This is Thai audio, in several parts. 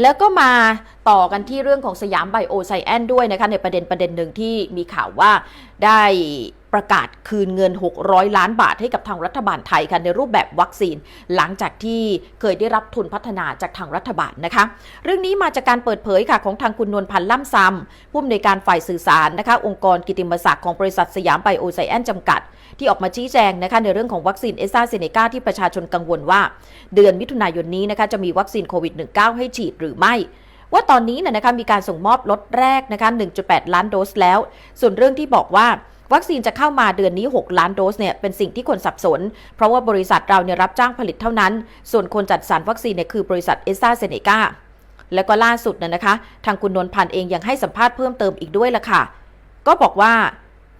แล้วก็มาต่อกันที่เรื่องของสยามไบโอไซแอนด้วยนะคะ ในประเด็นประเด็นหนึ่งที่มีข่าวว่าได้ประกาศคืนเงิน 600 ล้านบาทให้กับทางรัฐบาลไทยค่ะในรูปแบบวัคซีน หลังจากที่เคยได้รับทุนพัฒนาจากทางรัฐบาลนะคะ เรื่องนี้มาจากการเปิดเผยค่ะของทางคุณนวลพันธ์ล่ำซำผู้อำนวยการฝ่ายสื่อสารนะคะ องค์กรกิตติมศักดิ์ของบริษัทสยามไบโอไซแอนจำกัด ที่ออกมาชี้แจงนะคะในเรื่องของวัคซีนเอซาเซเนกาที่ประชาชนกังวลว่า เดือนมิถุนายนนี้นะคะจะมีวัคซีนโควิด -19 ให้ฉีดหรือไม่ว่าตอนนี้นะนะคะมีการส่งมอบล็อตแรกนะคะ 1.8 ล้านโดสแล้ว ส่วนเรื่องที่บอกว่าวัคซีนจะเข้ามาเดือนนี้ 6 ล้านโดสเนี่ยเป็นสิ่งที่คนสับสน เพราะว่าบริษัทเราเนี่ยรับจ้างผลิตเท่านั้น ส่วนคนจัดสรรวัคซีนเนี่ยคือบริษัทเอซาเซเนกาแล้วก็ล่าสุดนะนะคะ ทางคุณนวลพันธ์เองยังให้สัมภาษณ์เพิ่มเติมอีกด้วยละค่ะ ก็บอกว่า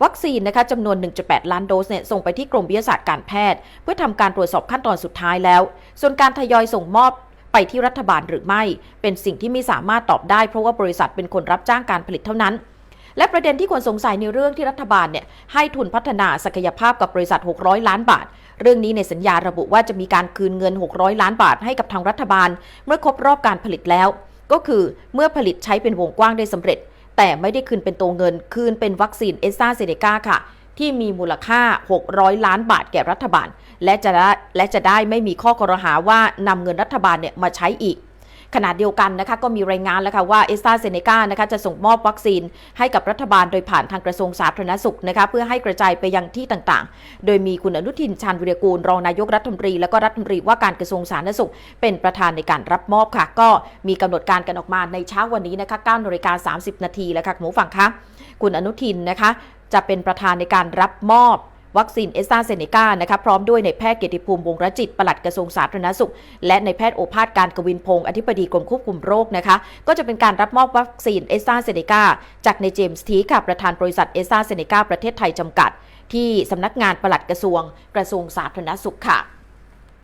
วัคซีนนะคะจำนวน 1.8 ล้านโดสเนี่ยส่งไปที่กรมวิทยาศาสตร์การแพทย์ เพื่อทำการตรวจสอบขั้นตอนสุดท้ายแล้ว ส่วนการทยอยส่งมอบไปที่รัฐบาลหรือไม่ เป็นสิ่งที่ไม่สามารถตอบได้ เพราะว่าบริษัทเป็นคนรับจ้างการผลิตเท่านั้น และประเด็นที่คนสงสัยในเรื่องที่รัฐบาลเนี่ยให้ทุนพัฒนาศักยภาพกับบริษัท 600 ล้านบาท เรื่องนี้ในสัญญาระบุว่าจะมีการคืนเงิน 600 ล้านบาทให้กับทางรัฐบาล เมื่อครบรอบการผลิตแล้ว ก็คือเมื่อผลิตใช้เป็นวงกว้างได้สำเร็จ แต่ไม่ได้คืนเป็นตัวเงิน คืนเป็นวัคซีนเอสซาเซเนกาค่ะ ที่มีมูลค่า 600 ล้านบาทแก่รัฐบาล และจะและจะได้ไม่มีข้อกรหาว่านำเงินรัฐบาลเนี่ยมาใช้อีก ขณะเดียวกันนะคะก็มีรายงานแล้วค่ะว่าเอสตาเซเนกานะคะจะส่งมอบวัคซีนให้กับรัฐบาลโดยผ่านทางกระทรวงสาธารณสุขนะคะเพื่อให้กระจายไปยังที่ต่างๆ โดยมีคุณอนุทินชาญวิรกูลรองนายกรัฐมนตรี และก็รัฐมนตรีว่าการกระทรวงสาธารณสุข เป็นประธานในการรับมอบค่ะ ก็มีกำหนดการกันออกมาในเช้าวันนี้นะคะ9นาฬิกา30 นาทีแล้วค่ะคุณผู้ฟังคะคุณอนุทินนะคะจะเป็นประธานในการรับมอบ วัคซีนเอสตาเซเนกานะคะพร้อมด้วยในแพทย์เกียรติภูมิวงรจิตปลัดกระทรวงสาธารณสุข และในแพทย์โอภาสการกวินพงศ์อธิบดีกรมควบคุมโรคนะคะก็จะเป็นการรับมอบวัคซีนเอสตาเซเนกาจากในเจมส์ทีค่ะประธานบริษัทเอสตาเซเนกาประเทศไทยจำกัด ที่สำนักงานปลัดกระทรวงกระทรวงสาธารณสุขค่ะ